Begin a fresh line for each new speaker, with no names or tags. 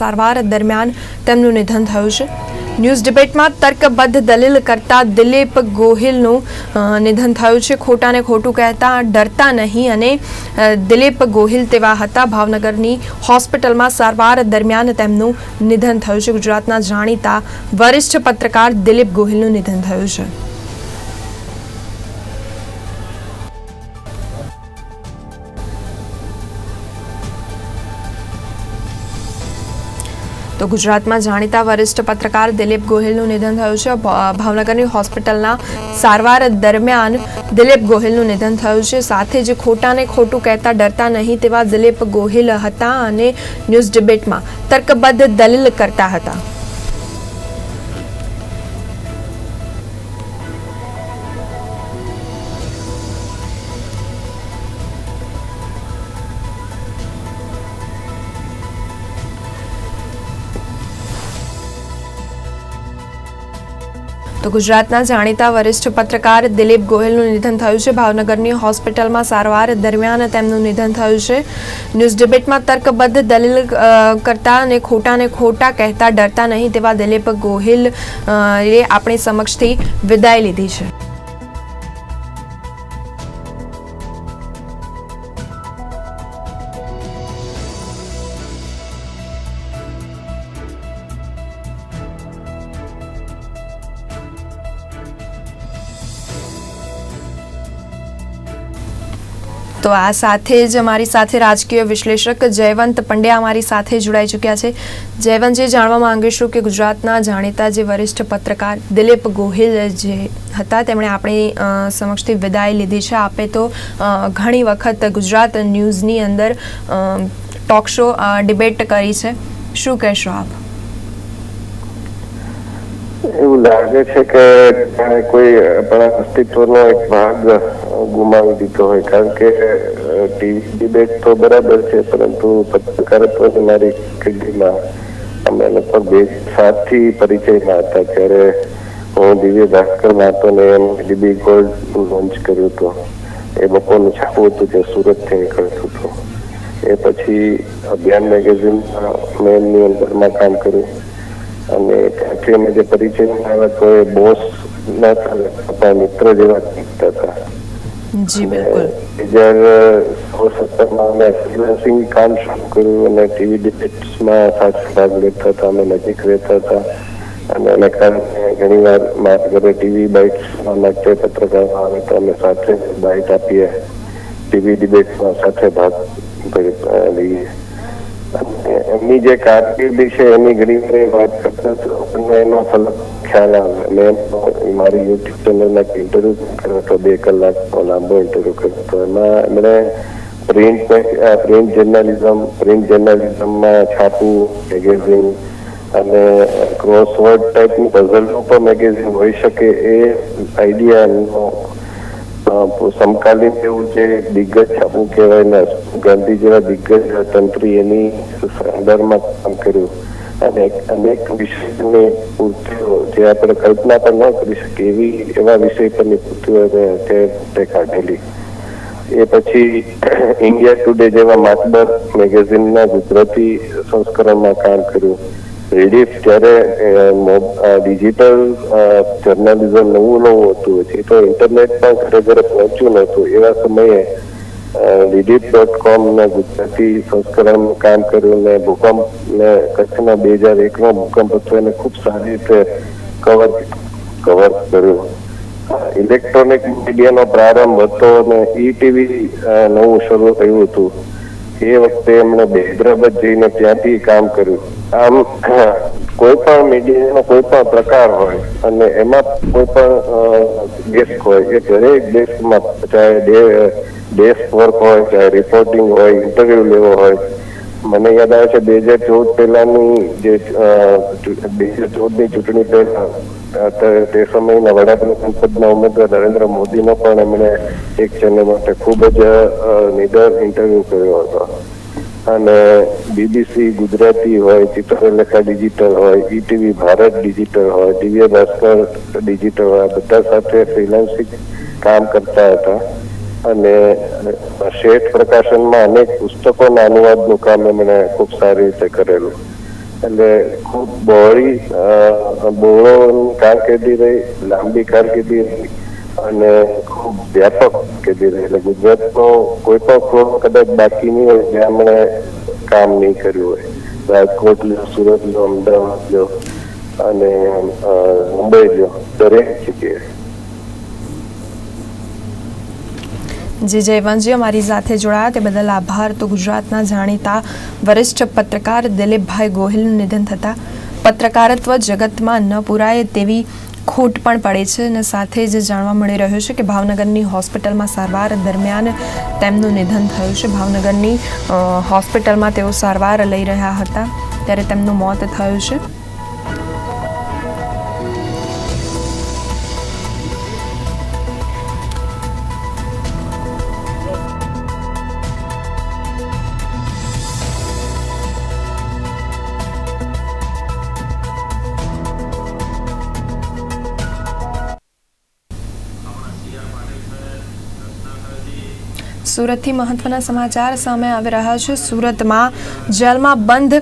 સારવાર દરમિયાન તેમનું નિધન થયું છે. ન્યૂઝ ડિબેટમાં તર્કબદ્ધ દલીલ કરતા દિલીપ ગોહિલનું નિધન થયું છે. ખોટાને ખોટું કહેતા ડરતા નહીં અને દિલીપ ગોહિલ તેવા હતા. ભાવનગરની હોસ્પિટલમાં સારવાર દરમિયાન તેમનું નિધન થયું છે. ગુજરાતના જાણીતા વરિષ્ઠ પત્રકાર દિલીપ ગોહિલનું નિધન થયું છે. તો ગુજરાતમાં જાણીતા વરિષ્ઠ પત્રકાર દિલીપ ગોહિલનું નિધન થયું છે. ભાવનગરની હોસ્પિટલના સારવાર દરમિયાન દિલીપ ગોહિલનું નિધન થયું છે. સાથે જ ખોટાને ખોટું કહેતા ડરતા નહીં તેવા દિલીપ ગોહિલ હતા અને ન્યૂઝ ડિબેટમાં તર્કબદ્ધ દલીલ કરતા હતા. તો ગુજરાતના જાણીતા વરિષ્ઠ પત્રકાર દિલીપ ગોહિલનું નિધન થયું છે. ભાવનગરની હોસ્પિટલમાં સારવાર દરમિયાન તેમનું નિધન થયું છે. ન્યૂઝ ડિબેટમાં તર્કબદ્ધ દલીલ કરતા અને ખોટાને ખોટા કહેતા ડરતા નહીં તેવા દિલીપ ગોહિલ એ આપણી સમક્ષથી વિદાય લીધી છે. તો આ સાથે જ અમારી સાથે રાજકીય વિશ્લેષક જયવંત પંડ્યા અમારી સાથે જોડાઈ ચૂક્યા છે. જયવંતજી જાણવા માંગીશું કે ગુજરાતના જાણીતા જે વરિષ્ઠ પત્રકાર દિલીપ ગોહિલ જે હતા, તેમણે આપણી સમક્ષથી વિદાય લીધી છે. આપે તો ઘણી વખત ગુજરાત ન્યૂઝની અંદર ટોક શો ડિબેટ કરી છે. શું કહેશો આપ?
એવું લાગે છે કે કોઈ આપણા અસ્તિત્વનો એક ભાગ ગુમાવી દીધો હોય, કારણ કે ટીવી ડિબેટ તો બરાબર છે, પરંતુ પત્રકારત્વની મારી કિડનીમાં અમે લગભગ બે સાતથી પરિચયમાં હતા ત્યારે હું દિવ્ય ભાસ્કર માતોને એમ ડીબી ગોલ્ડ લોન્ચ કર્યું હતું એ બપોરનું છાપું હતું જે સુરતથી નીકળતું હતું. એ પછી અભિયાન મેગેઝિનમાં મેં એમની અંદરમાં કામ કર્યું. અને ત્યાંથી અમે જે પરિચયમાં આવ્યા તો એ બોસ ના હતા મિત્ર જેવા દીખતા હતા.
જી બિલકુલ.
બે હજાર સોળ સત્તરમાં અમે ફ્રીલાન્સિંગ કામ શરૂ કર્યું અને ટીવી ડિબેટ્સમાં સાથે ભાગ લેતા હતા અમે નજીક રહેતા હતા. અને એને કારણે ઘણી વાર મારા ઘરે ટીવી બાઇટ્સમાં નાટ્ય પત્રકાર આવે તો અમે સાથે બાઇટ આપીએ. ટીવી ડિબેટ્સમાં સાથે ભાગ કરી- અ, લઈએ. અને એમની જે કારકિર્દી છે, એની ઘણી વાર વાત કરતા તો આપણને એનો ફલક ખ્યાલ આવે. મેં મારી યુટ્યુબ ચેનલના એક ઇન્ટરવ્યુ કર્યો હતો, બે કલાકનો લાંબો ઇન્ટરવ્યુ કર્યો હતો. એમાં એમણે પ્રિન્ટ પ્રિન્ટ જર્નાલિઝમ પ્રિન્ટ જર્નાલિઝમમાં છાપું મેગેઝિન અને ક્રોસવર્ડ ટાઈપની પઝલનું પણ મેગેઝિન હોઈ શકે એ આઈડિયા એમનો સમકાલીન એવું જે દિગ્ગજ છાપું કહેવાય ને, ગાંધીજીના દિગ્ગજ તંત્રી એની સંદર્ભમાં કામ કર્યું. અને અનેક વિષયની પૂર્તિઓ જે આપણે કલ્પના પણ ન કરી શકીએ, એવી, એવા વિષય પરની પૂર્તિઓ તે કાઢેલી. એ પછી ઇન્ડિયા ટુડે જેવા માતબર મેગેઝિનના ગુજરાતી સંસ્કરણમાં કામ કર્યું. રેડિફ જ્યારે ડિજિટલ જર્નાલિઝમ નવું નવું હતું હજી તો ઇન્ટરનેટ પણ ઘરે પહોંચ્યું નહોતું. એવા સમયે રીડિફ ડોટ કોમ ને ગુજરાતી સંસ્કરણનું કામ કર્યું ને ભૂકંપ ને કચ્છના બે હજાર એકનો ભૂકંપ હતો, એને ખૂબ સારી રીતે કવર કવર કર્યું. ઇલેક્ટ્રોનિક મીડિયાનો પ્રારંભ હતો અને ઈ ટીવી નવું શરૂ થયું હતું. એ વખતે એમણે હૈદરાબાદ જઈને ત્યાંથી કામ કર્યું. આમ કોઈ પણ મીડિયાનો કોઈ પણ પ્રકાર હોય અને એમાં કોઈ પણ ડેસ્ક હોય એ દરેક ડેસ્કમાં ચાહે ડેસ્ક વર્ક હોય, ચાહે રિપોર્ટિંગ હોય ઇન્ટરવ્યુ લેવો હોય મને યાદ આવે છે, બે હજાર ચૌદ પહેલાની જે બે હજાર ચૌદની ચૂંટણી પહેલા તે- સમયના વડાપ્રધાન પદના ઉમેદવાર નરેન્દ્ર મોદીનો પણ એમણે એક ચેનલ માટે ખૂબ જ નિડર ઇન્ટરવ્યુ કર્યો હતો. અને બીબીસી ગુજરાતી હોય, ચિત્રલેખા ડિજિટલ હોય ઈટીવી ભારત ડિજિટલ હોય, દિવ્ય ભાસ્કર ડિજિટલ હોય બધા સાથે ફ્રીલાન્સિંગ કામ કરતા હતા. અને શેઠ પ્રકાશનમાં અનેક પુસ્તકોના અનુવાદનું કામ એમણે ખૂબ સારી રીતે કરેલું. એટલે ખૂબ બહોળી અ, કારકિર્દી રહી લાંબી કારકિર્દી રહી અને ખૂબ વ્યાપક કારકિર્દી રહી. એટલે ગુજરાતનો કોઈ પણ ફ્લોર કદાચ બાકી નહીં હોય જ્યાં એમણે કામ નહીં કર્યું હોય. રાજકોટ લ્યો સુરત લ્યો અમદાવાદ લ્યો અને મુંબઈ લ્યો દરેક જગ્યાએ.
જે જયવંતજી અમારી સાથે જોડાયા. તે બદલ આભાર. તો ગુજરાતના જાણીતા વરિષ્ઠ પત્રકાર દિલીપભાઈ ગોહિલનું નિધન થતાં પત્રકારત્વ જગતમાં ન પુરાય તેવી ખોટ પણ પડે છે અને સાથે જ જાણવા મળી રહ્યું છે કે ભાવનગરની હોસ્પિટલમાં સારવાર દરમિયાન તેમનું નિધન થયું છે. ભાવનગરની હોસ્પિટલમાં તેઓ સારવાર લઈ રહ્યા હતા. ત્યારે તેમનું મોત થયું છે. સુરતથી મહત્વના સમાચાર સામે આવી રહ્યા છે. સુરતમાં જેલમાં બંધ